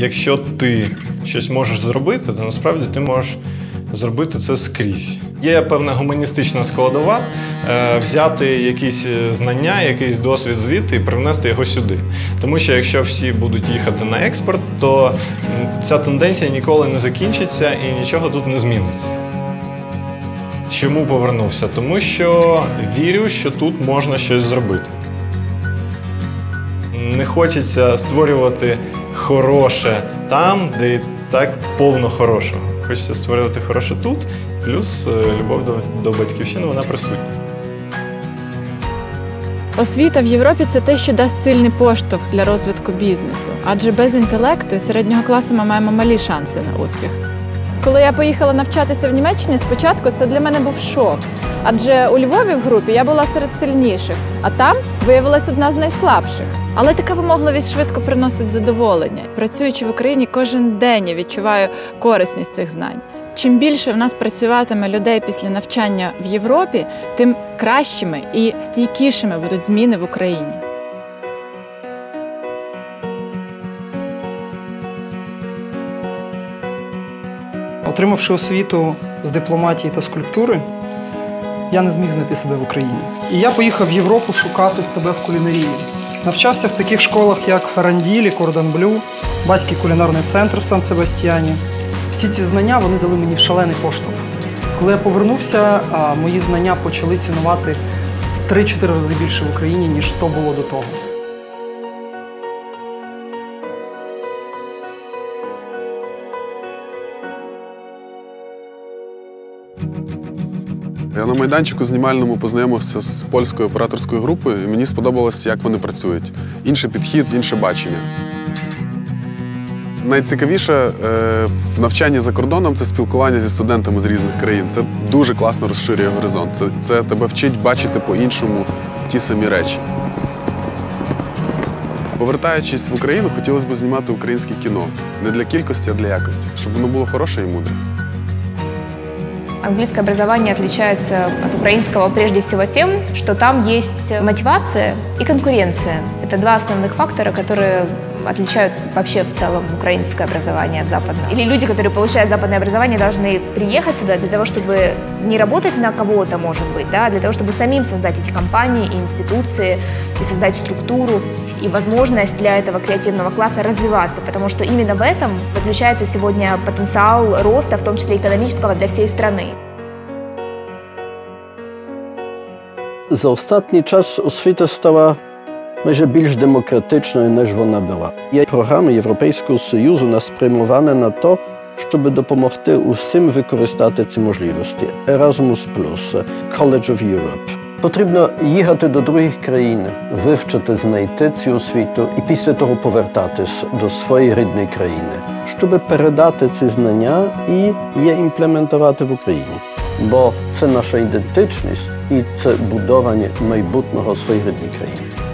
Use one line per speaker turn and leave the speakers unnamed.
Якщо ти щось можеш зробити, то насправді ти можеш зробити це скрізь. Є певна гуманістична складова, е, взяти якісь е, знання, якийсь досвід звідти і привнести його сюди. Тому що якщо всі будуть їхати на експорт, то ця тенденція ніколи не закінчиться і нічого тут не зміниться. Чому повернувся? Тому що вірю, що тут можна щось зробити. Не хочеться створювати хороше там, де і так повно хорошого. Хочеться створювати хороше тут, плюс е, любов до, до батьківщини вона присутня.
Освіта в Європі це те, що дасть сильний поштовх для розвитку бізнесу. Адже без інтелекту і середнього класу ми маємо малі шанси на успіх. Коли я поїхала навчатися в Німеччині, спочатку це для мене був шок. Адже у Львові в групі я була серед сильніших, а там виявилась одна з найслабших. Але така вимогливість швидко приносить задоволення. Працюючи в Україні, кожен день я відчуваю корисність цих знань. Чим більше в нас працюватиме людей після навчання в Європі, тим кращими і стійкішими будуть зміни в Україні.
Отримавши освіту з дипломатії та скульптури, я не зміг знайти себе в Україні. І я поїхав в Європу шукати себе в кулінарії. Навчався в таких школах, як Феранділі, Кордонблю, Баський кулінарний центр в Сан-Себастьяні. Всі ці знання вони дали мені шалений поштовх. Коли я повернувся, мої знання почали цінувати в 3-4 рази більше в Україні, ніж то було до того.
Я на майданчику знімальному познайомився з польською операторською групою, і мені сподобалось, як вони працюють. Інший підхід, інше бачення. Найцікавіше е, в навчанні за кордоном це спілкування зі студентами з різних країн. Це дуже класно розширює горизонт. Це, це тебе вчить бачити по-іншому ті самі речі. Повертаючись в Україну, хотілося б знімати українське кіно. Не для кількості, а для якості, щоб воно було хороше і мудре.
Английское образование отличается от украинского прежде всего тем, что там есть мотивация и конкуренция. Это два основных фактора, которые отличают вообще в целом украинское образование от западного. Или люди, которые получают западное образование, должны приехать сюда для того, чтобы не работать на кого-то, может быть, да, а для того, чтобы самим создать эти компании и институции, и создать структуру и возможность для этого креативного класса развиваться, потому что именно в этом заключается сегодня потенциал роста, в том числе экономического, для всей страны.
За ostatni czas освіта стала майже більш демократичною, ніж вона була. Є програми Європейського Союзу наспрямовані на те, щоб допомогти усім використати ці можливості. Erasmus+, College of Europe. Потрібно їхати до других країн, вивчити, знайти цю освіту і після того повертатись до своєї рідної країни, щоб передати ці знання і її імплементувати в Україні. Бо це наша ідентичність і це будування майбутнього своєї рідної країни.